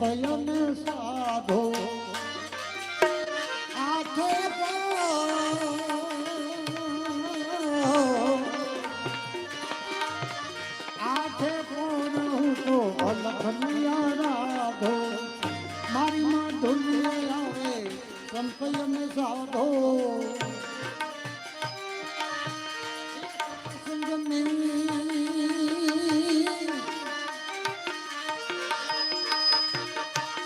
થયું સાધો. આખે આઠે પણ હું તો અલખનિયા રાધો. મારી માં ધૂન આવે સંકલન સાધો.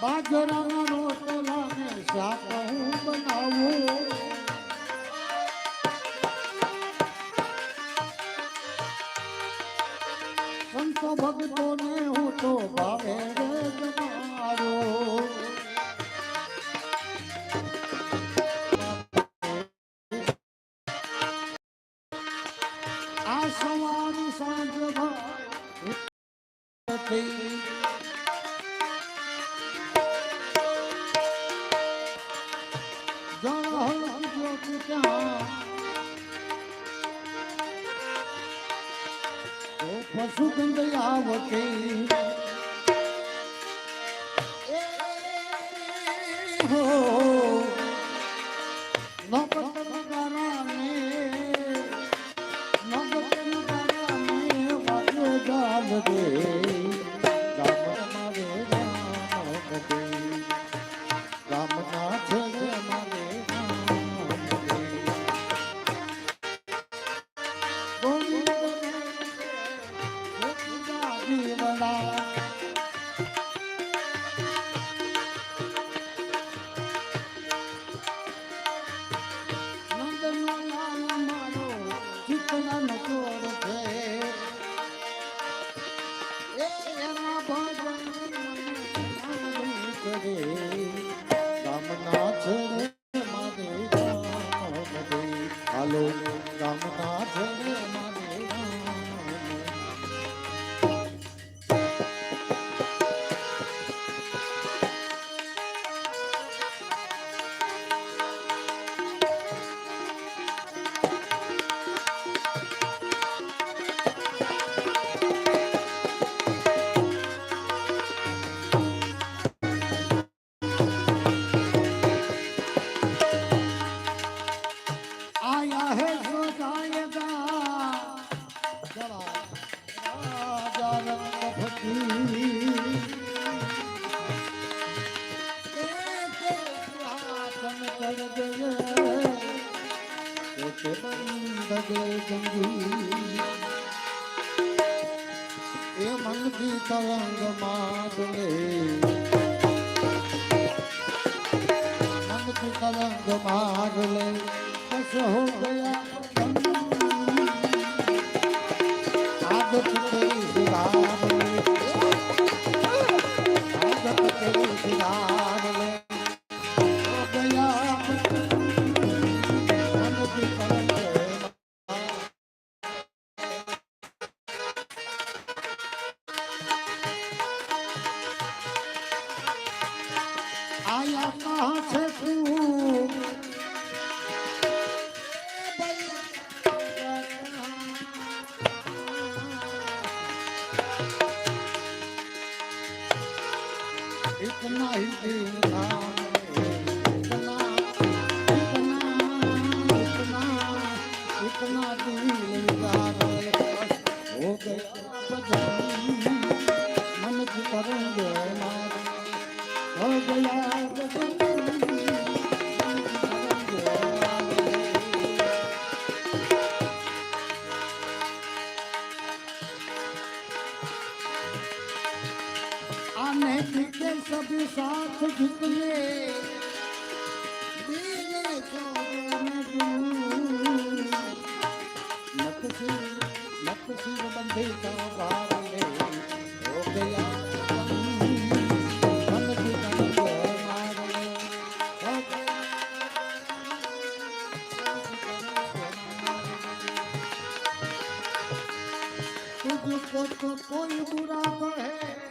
બાજરાના રોટલા ને શાક હું બનાવું. સંતો ભક્તો ને હું તો બા Oh. ગામના જરે મારે હાલો ગામના એ મનથી તરંગ માધલે મનથી તરંગ માધલે કસ હો ગયા के साथ जितने दिल को मत सिर मत सिर बंधे तो बार ले कोई बुरा तो है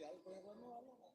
ya el juego no.